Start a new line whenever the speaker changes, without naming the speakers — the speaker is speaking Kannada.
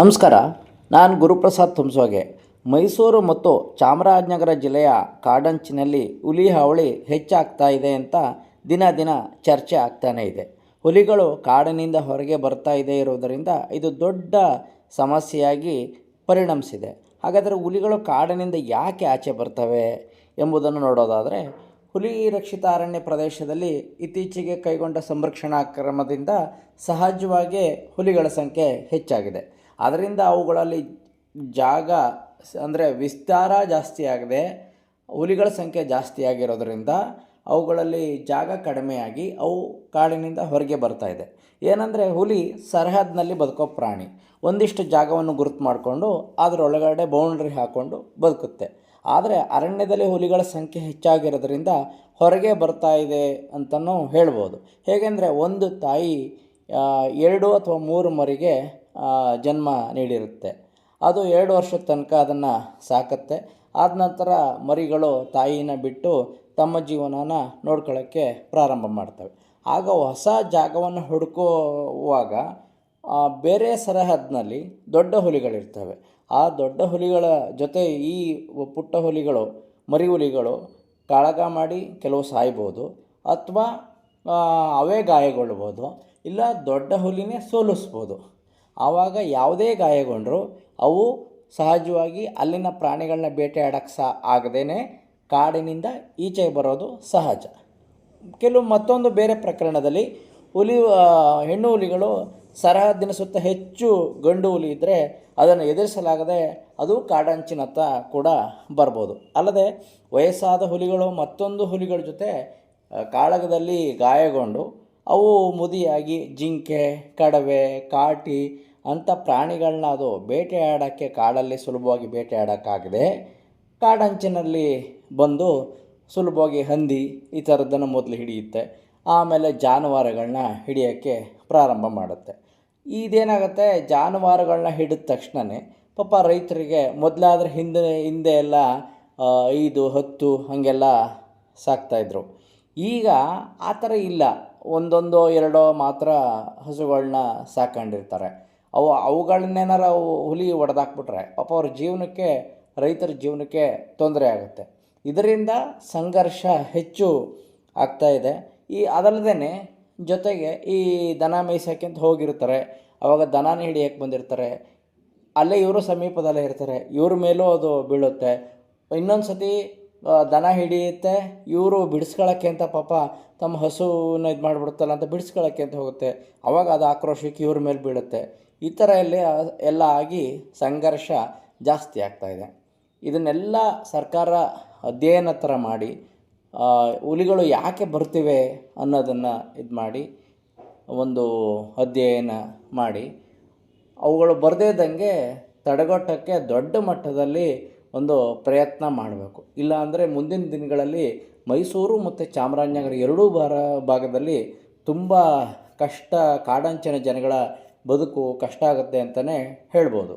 ನಮಸ್ಕಾರ. ನಾನು ಗುರುಪ್ರಸಾದ್ ತುಮ್ಸೋಗೆ ಮೈಸೂರು ಮತ್ತು ಚಾಮರಾಜನಗರ ಜಿಲ್ಲೆಯ ಕಾಡಂಚಿನಲ್ಲಿ ಹುಲಿ ಹಾವಳಿ ಹೆಚ್ಚಾಗ್ತಾ ಇದೆ ಅಂತ ದಿನ ದಿನ ಚರ್ಚೆ ಆಗ್ತಾನೇ ಇದೆ. ಹುಲಿಗಳು ಕಾಡಿನಿಂದ ಹೊರಗೆ ಬರ್ತಾ ಇದೆ ಇರೋದರಿಂದ ಇದು ದೊಡ್ಡ ಸಮಸ್ಯೆಯಾಗಿ ಪರಿಣಮಿಸಿದೆ. ಹಾಗಾದರೆ ಹುಲಿಗಳು ಕಾಡಿನಿಂದ ಯಾಕೆ ಆಚೆ ಬರ್ತವೆ ಎಂಬುದನ್ನು ನೋಡೋದಾದರೆ, ಹುಲಿ ರಕ್ಷಿತ ಅರಣ್ಯ ಪ್ರದೇಶದಲ್ಲಿ ಇತ್ತೀಚೆಗೆ ಕೈಗೊಂಡ ಸಂರಕ್ಷಣಾ ಕ್ರಮದಿಂದ ಸಹಜವಾಗಿ ಹುಲಿಗಳ ಸಂಖ್ಯೆ ಹೆಚ್ಚಾಗಿದೆ. ಅದರಿಂದ ಅವುಗಳಲ್ಲಿ ಜಾಗ ಅಂದರೆ ವಿಸ್ತಾರ ಜಾಸ್ತಿ ಆಗದೆ ಹುಲಿಗಳ ಸಂಖ್ಯೆ ಜಾಸ್ತಿ ಆಗಿರೋದರಿಂದ ಅವುಗಳಲ್ಲಿ ಜಾಗ ಕಡಿಮೆಯಾಗಿ ಅವು ಕಾಡಿನಿಂದ ಹೊರಗೆ ಬರ್ತಾ ಇದೆ. ಏನಂದರೆ ಹುಲಿ ಸರಹದ್ನಲ್ಲಿ ಬದುಕೋ ಪ್ರಾಣಿ. ಒಂದಿಷ್ಟು ಜಾಗವನ್ನು ಗುರುತು ಮಾಡಿಕೊಂಡು ಅದರೊಳಗಡೆ ಬೌಂಡ್ರಿ ಹಾಕ್ಕೊಂಡು ಬದುಕುತ್ತೆ. ಆದರೆ ಅರಣ್ಯದಲ್ಲಿ ಹುಲಿಗಳ ಸಂಖ್ಯೆ ಹೆಚ್ಚಾಗಿರೋದ್ರಿಂದ ಹೊರಗೆ ಬರ್ತಾ ಇದೆ ಅಂತಲೂ ಹೇಳ್ಬೋದು. ಹೇಗೆಂದರೆ ಒಂದು ತಾಯಿ ಎರಡು ಅಥವಾ ಮೂರು ಮರಿಗೆ ಜನ್ಮ ನೀಡಿರುತ್ತೆ. ಅದು ಎರಡು ವರ್ಷದ ತನಕ ಅದನ್ನು ಸಾಕತ್ತೆ. ಆದ ನಂತರ ಮರಿಗಳು ತಾಯಿನ ಬಿಟ್ಟು ತಮ್ಮ ಜೀವನನ ನೋಡ್ಕೊಳ್ಳೋಕ್ಕೆ ಪ್ರಾರಂಭ ಮಾಡ್ತವೆ. ಆಗ ಹೊಸ ಜಾಗವನ್ನು ಹುಡುಕುವಾಗ ಬೇರೆ ಸರಹದ್ನಲ್ಲಿ ದೊಡ್ಡ ಹುಲಿಗಳಿರ್ತವೆ. ಆ ದೊಡ್ಡ ಹುಲಿಗಳ ಜೊತೆ ಈ ಪುಟ್ಟ ಹುಲಿಗಳು, ಮರಿ ಹುಲಿಗಳು ಕಾಳಗ ಮಾಡಿ ಕೆಲವು ಸಾಯ್ಬೋದು ಅಥವಾ ಅವೇ ಗಾಯಗೊಳ್ಬೋದು. ಇಲ್ಲ ದೊಡ್ಡ ಹುಲಿನೇ ಸೋಲಿಸ್ಬೋದು. ಆವಾಗ ಯಾವುದೇ ಗಾಯಗೊಂಡರೂ ಅವು ಸಹಜವಾಗಿ ಅಲ್ಲಿನ ಪ್ರಾಣಿಗಳನ್ನ ಬೇಟೆಯಾಡಕ್ಕೆ ಸಹ ಆಗದೇ ಕಾಡಿನಿಂದ ಈಚೆ ಬರೋದು ಸಹಜ. ಕೆಲವು ಮತ್ತೊಂದು ಬೇರೆ ಪ್ರಕರಣದಲ್ಲಿ ಹುಲಿ ಹೆಣ್ಣು ಹುಲಿಗಳು ಸರಹದ್ದಿನ ಸುತ್ತ ಹೆಚ್ಚು ಗಂಡು ಹುಲಿ ಇದ್ದರೆ ಅದನ್ನು ಎದುರಿಸಲಾಗದೆ ಅದು ಕಾಡಂಚಿನತ್ತ ಕೂಡ ಬರ್ಬೋದು. ಅಲ್ಲದೆ ವಯಸ್ಸಾದ ಹುಲಿಗಳು ಮತ್ತೊಂದು ಹುಲಿಗಳ ಜೊತೆ ಕಾಳಗದಲ್ಲಿ ಗಾಯಗೊಂಡು ಅವು ಮುದಿಯಾಗಿ ಜಿಂಕೆ, ಕಡವೆ, ಕಾಟಿ ಅಂಥ ಪ್ರಾಣಿಗಳನ್ನ ಅದು ಬೇಟೆಯಾಡೋಕ್ಕೆ ಕಾಡಲ್ಲಿ ಸುಲಭವಾಗಿ ಬೇಟೆಯಾಡೋಕ್ಕಾಗದೆ. ಕಾಡಂಚಿನಲ್ಲಿ ಬಂದು ಸುಲಭವಾಗಿ ಹಂದಿ ಈ ಥರದ್ದನ್ನು ಮೊದಲು ಹಿಡಿಯುತ್ತೆ. ಆಮೇಲೆ ಜಾನುವಾರುಗಳನ್ನ ಹಿಡಿಯೋಕ್ಕೆ ಪ್ರಾರಂಭ ಮಾಡುತ್ತೆ. ಇದೇನಾಗುತ್ತೆ? ಜಾನುವಾರುಗಳನ್ನ ಹಿಡಿದ ತಕ್ಷಣವೇ ಪಾಪ ರೈತರಿಗೆ ಮೊದಲಾದ್ರೆ ಹಿಂದೆ ಹಿಂದೆ ಎಲ್ಲ ಐದು, ಹತ್ತು ಹಾಗೆಲ್ಲ ಸಾಕ್ತಾಯಿದ್ರು ಈಗ ಆ ಥರ ಇಲ್ಲ. ಒಂದೊಂದೋ ಎರಡೋ ಮಾತ್ರ ಹಸುಗಳನ್ನ ಸಾಕೊಂಡಿರ್ತಾರೆ ಅವು ಅವುಗಳನ್ನೇನಾರ ಅವು ಹುಲಿ ಒಡೆದಾಕ್ಬಿಟ್ರೆ ಪಾಪ ಅವ್ರ ಜೀವನಕ್ಕೆ, ರೈತರ ಜೀವನಕ್ಕೆ ತೊಂದರೆ ಆಗುತ್ತೆ. ಇದರಿಂದ ಸಂಘರ್ಷ ಹೆಚ್ಚು ಆಗ್ತಾ ಇದೆ. ಈ ಅದಲ್ಲದೇ ಜೊತೆಗೆ ಈ ದನ ಮೇಯ್ಸೋಕ್ಕೆ ಅಂತ ಹೋಗಿರ್ತಾರೆ. ಅವಾಗ ದನನ ಹಿಡಿಯಕ್ಕೆ ಬಂದಿರ್ತಾರೆ. ಅಲ್ಲೇ ಇವರು ಸಮೀಪದಲ್ಲೇ ಇರ್ತಾರೆ. ಇವ್ರ ಮೇಲೂ ಅದು ಬೀಳುತ್ತೆ. ಇನ್ನೊಂದು ಸತಿ ದನ ಹಿಡಿಯುತ್ತೆ, ಇವರು ಬಿಡಿಸ್ಕೊಳ್ಳೋಕ್ಕೆ ಅಂತ ಪಾಪ ತಮ್ಮ ಹಸುವನ್ನ ಇದು ಮಾಡಿಬಿಡುತ್ತಲ್ಲ ಅಂತ ಬಿಡಿಸ್ಕೊಳ್ಳೋಕ್ಕೆ ಅಂತ ಹೋಗುತ್ತೆ. ಅವಾಗ ಅದು ಆಕ್ರೋಶಕ್ಕೆ ಇವ್ರ ಮೇಲೆ ಬೀಳುತ್ತೆ. ಈ ಥರ ಎಲ್ಲ ಎಲ್ಲ ಆಗಿ ಸಂಘರ್ಷ ಜಾಸ್ತಿ ಆಗ್ತಾ ಇದೆ. ಇದನ್ನೆಲ್ಲ ಸರ್ಕಾರ ಅಧ್ಯಯನ ಥರ ಮಾಡಿ ಹುಲಿಗಳು ಯಾಕೆ ಬರ್ತಿವೆ ಅನ್ನೋದನ್ನು ಇದು ಮಾಡಿ, ಒಂದು ಅಧ್ಯಯನ ಮಾಡಿ, ಅವುಗಳು ಬರದೇ ಇದ್ದಂಗೆ ತಡೆಗಟ್ಟೋಕ್ಕೆ ದೊಡ್ಡ ಮಟ್ಟದಲ್ಲಿ ಒಂದು ಪ್ರಯತ್ನ ಮಾಡಬೇಕು. ಇಲ್ಲ ಅಂದರೆ ಮುಂದಿನ ದಿನಗಳಲ್ಲಿ ಮೈಸೂರು ಮತ್ತು ಚಾಮರಾಜನಗರ ಎರಡೂ ಭಾರ ಭಾಗದಲ್ಲಿ ತುಂಬ ಕಷ್ಟ ಕಾಡಂಚಿನ ಜನಗಳ ಬದುಕು ಕಷ್ಟ ಆಗುತ್ತೆ ಅಂತಲೇ ಹೇಳ್ಬೋದು.